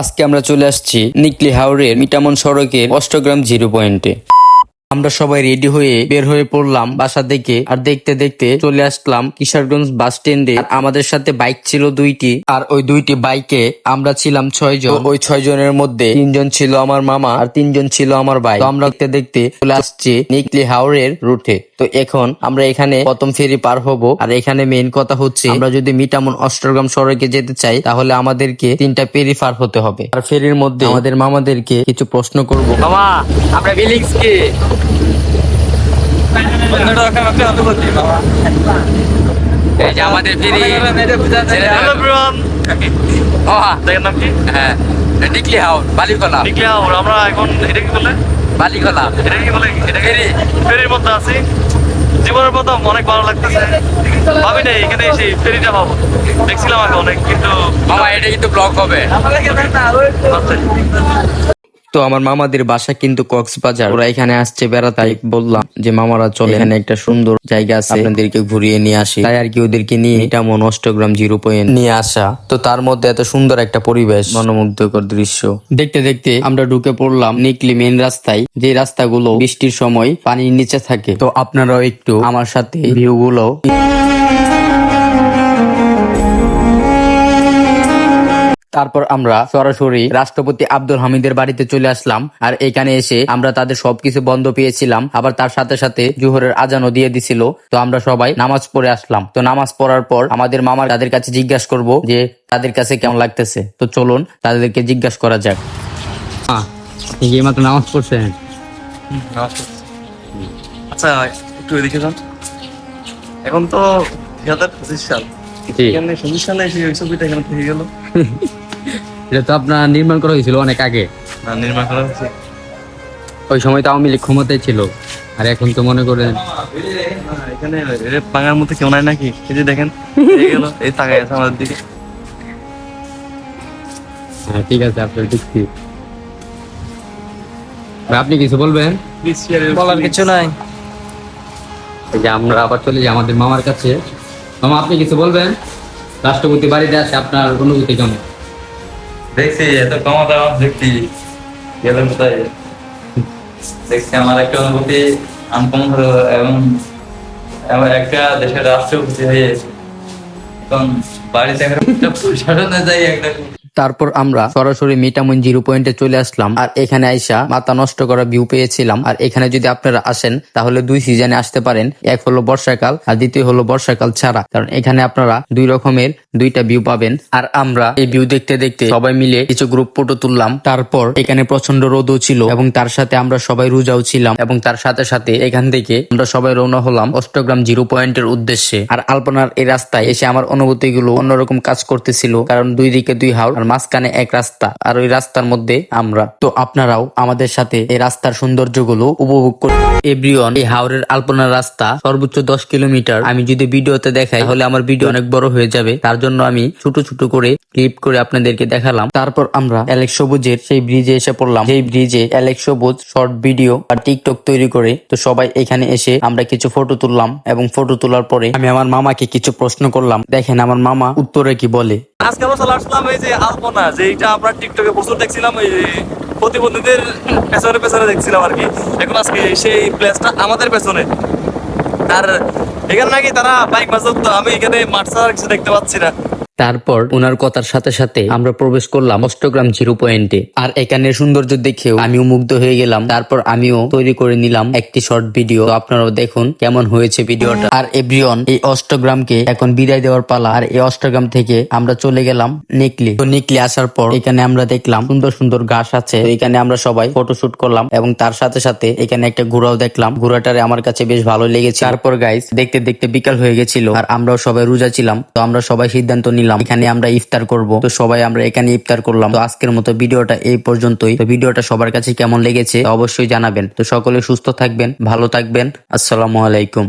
আজকে আমরা চলে আসছি নিকলি হাওড়ের মিটামন সড়কের অষ্টগ্রাম জিরো পয়েন্টে। আমরা সবাই রেডি হয়ে বের হয়ে পড়লাম বাসা থেকে আর দেখতে দেখতে চলে আসলাম কিশোরগঞ্জ বাস স্ট্যান্ডে। আমাদের সাথে বাইক ছিল দুইটি আর ওই দুইটি বাইকে আমরা ছিলাম ছয় জন। ওই ছয় জনের মধ্যে তিনজন ছিল আমার মামা আর তিনজন ছিল আমার ভাই। আমরা দেখতে দেখতে চলে আসছি নিকলি হাওড়ের রুটে। তো এখন আমরা এখানে প্রথম ফেরি পার হব। আর এখানে মেইন কথা হচ্ছে আমরা যদি মিটামন অষ্টগ্রাম সড়কে যেতে চাই তাহলে আমাদেরকে তিনটা ফেরি পার হতে হবে। আর ফেরির মধ্যে আমাদের মামাদেরকে কিছু প্রশ্ন করব। মামা আমরা বিলিংস কি? এই যে আমাদের ফেরি হ্যালো এভরিওয়ান দেখেন নাম কি? হ্যাঁ হাওড় আমরা এখন এটা কি বলে বালিখোলা এটা কি বলে? এটা ফেরি। ফেরির মধ্যে আছি? জীবনের প্রথম অনেক ভালো লাগতেছে। ভাবি নাই এখানে এসে ফেরিটা পাবো দেখছিলাম আগে অনেক কিন্তু মামা এটা কিন্তু ব্লক হবে। আচ্ছা। তো আমার মামাদের বাসা কিন্তু কক্সবাজার। ওরা এখানে আসছে বেড়াতে। তাই বললাম যে মামারা চলে এখানে একটা সুন্দর জায়গা আছে। আপনাদেরকে ঘুরিয়ে নিয়ে আসি। তাই আর কি ওদেরকে নিয়ে এটা মন অষ্টগ্রাম জিরো পয়েন্ট। নিয়ে আসা। তো তার মধ্যে এত সুন্দর একটা পরিবেশ। মনোমুগ্ধকর দৃশ্য। দেখতে দেখতে আমরা ঢুকে পড়লাম নিকলি মেন রাস্তায় যে রাস্তাগুলো বৃষ্টির সময় পানির নিচে থাকে। তো আপনারাও একটু আমার সাথে ভিউ তারপর আমরা সরাসরি রাষ্ট্রপতি আব্দুল হামিদের বাড়িতে চলে আসলাম। আর এখানে এসে আমরা তাদের সবকিছু বন্ধ পেয়েছিলাম। আবার তার সাথে সাথে জোহরের আজানও দিয়ে দিছিল। তো আমরা সবাই নামাজ পড়ে আসলাম। তো নামাজ পড়ার পর আমাদের মামার তাদের কাছে জিজ্ঞাসা করব যে তাদের কাছে কেমন লাগতেছে? তো চলুন তাদেরকে জিজ্ঞাসা করা যাক। মাত্র নামাজ পড়ছেন? আচ্ছা একটু এদিকে যান। এখন তো দুই হাজার পঁচিশ সাল এখানে পঁচিশ সালে এসে ওই ছবিটা এখানে থেকে গেল। এটা তো আপনার নির্মাণ করা হয়েছিল অনেক আগে। নির্মাণ করা হয়েছে। ওই সময় তো আওয়ামী লীগ ক্ষমতায় ছিল। আর এখন তো মনে করেন না, এখানে বাঙার মধ্যে কেউ নাই নাকি? এই যে দেখেন এই গেল তাকাই আছে আমাদের দিকে। হ্যাঁ ঠিক আছে আপনার দেখছি আপনি কিছু বলবেন? বলার কিছু নাই। এই যে আমরা আবার চলে যাই আমাদের মামার কাছে। মামা আপনি কিছু বলবেন? রাষ্ট্রপতি বাড়িতে আসে আপনার অনুভূতি কেমন? দেখছি এত ক্ষমতা দেখছি গেলে কোথায়? দেখছি আমার একটা অনুভূতি আনকমন হলো এবং এবং একটা দেশের রাষ্ট্রপতি হয়ে এখন বাড়িতে একটা প্রশাসনে যাই একটা তারপর আমরা সরাসরি মিটামুন জিরো পয়েন্টে চলে আসলাম। আর এখানে আইসা মাথা নষ্ট করা ভিউ পেয়েছিলাম। আর এখানে যদি আপনারা আসেন, তাহলে দুই সিজনে আসতে পারেন। এক হলো বর্ষাকাল, আর দ্বিতীয় হলো বর্ষাকাল ছাড়া। কারণ এখানে আপনারা দুই রকমের দুইটা ভিউ পাবেন। আর আমরা এই ভিউ দেখতে দেখতে সবাই মিলে কিছু গ্রুপ ফটো তুললাম। তারপর এখানে প্রচণ্ড রোদও ছিল এবং তার সাথে আমরা সবাই রোজাও ছিলাম এবং তার সাথে সাথে এখান থেকে আমরা সবাই রওনা হলাম অষ্টগ্রাম জিরো পয়েন্টের উদ্দেশ্যে। আর আলপনার এই রাস্তায় এসে আমার অনুভূতিগুলো অন্যরকম কাজ করতেছিল। কারণ দুই দিকে দুই হাওড় আর মাঝখানে এক রাস্তা, আর ওই রাস্তার মধ্যে আমরা। তো আপনারাও আমাদের সাথে এই রাস্তার সৌন্দর্যগুলো উপভোগ করুন এভরিওয়ান এই হাওড়ের আলপনার রাস্তা সর্বোচ্চ দশ কিলোমিটার। আমি যদি ভিডিওতে দেখাই, তাহলে আমার ভিডিও অনেক বড় হয়ে যাবে। তার জন্য আমি ছোট ছোট করে ক্লিপ করে আপনাদেরকে দেখালাম। তারপর আমরা অ্যালেক্স সবুজের সেই ব্রিজে এসে পড়লাম। সেই ব্রিজে অ্যালেক্স সবুজ শর্ট ভিডিও আর টিকটক তৈরি করে। তো সবাই এখানে এসে আমরা কিছু ফটো তুললাম এবং ফটো তোলার পরে আমি আমার মামাকে কিছু প্রশ্ন করলাম। দেখেন আমার মামা উত্তরে কি বলে? আজকে আমরা চলে আসলাম এই যে আলপনা যেটা আমরা টিকটকে প্রচুর দেখছিলাম ওই যে প্রতিবন্ধীদের পেছনে পেছনে দেখছিলাম আর কি। এখন আজকে সেই প্লেসটা আমাদের পেছনে। আর এখানে নাকি তারা বাইক তো আমি এখানে মাঠ ছাড়া কিছু দেখতে পাচ্ছি না। তারপর ওনার কথার সাথে সাথে আমরা প্রবেশ করলাম অষ্টগ্রাম জিরো পয়েন্টে। আর এখানের সৌন্দর্য দেখেও আমিও মুগ্ধ হয়ে গেলাম। তারপর আমিও তৈরি করে নিলাম একটি শর্ট ভিডিও। আপনারাও দেখুন কেমন হয়েছে ভিডিওটা। আর এভরিওয়ান, এই অষ্টগ্রামকে এখন বিদায় দেওয়ার পালা। আর এই অষ্টগ্রাম থেকে আমরা চলে গেলাম নিকলি। তো নিকলি আসার পর এখানে আমরা দেখলাম সুন্দর সুন্দর ঘাস আছে। এখানে আমরা সবাই ফটোশুট করলাম এবং তার সাথে সাথে এখানে একটা ঘোড়াও দেখলাম। ঘোড়াটারে আমার কাছে বেশ ভালো লেগেছে তারপর গাইস দেখতে দেখতে বিকাল হয়ে গেছিল। আর আমরাও সবাই রোজা ছিলাম। তো আমরা সবাই সিদ্ধান্ত নিলাম এখানে আমরা ইফতার করব। তো সবাই আমরা এখানে ইফতার করলাম। তো আজকের মতো ভিডিওটা এই পর্যন্তই। তো ভিডিওটা সবার কাছে কেমন লেগেছে, অবশ্যই জানাবেন। তো সকলে সুস্থ থাকবেন, ভালো থাকবেন। আসসালামু আলাইকুম।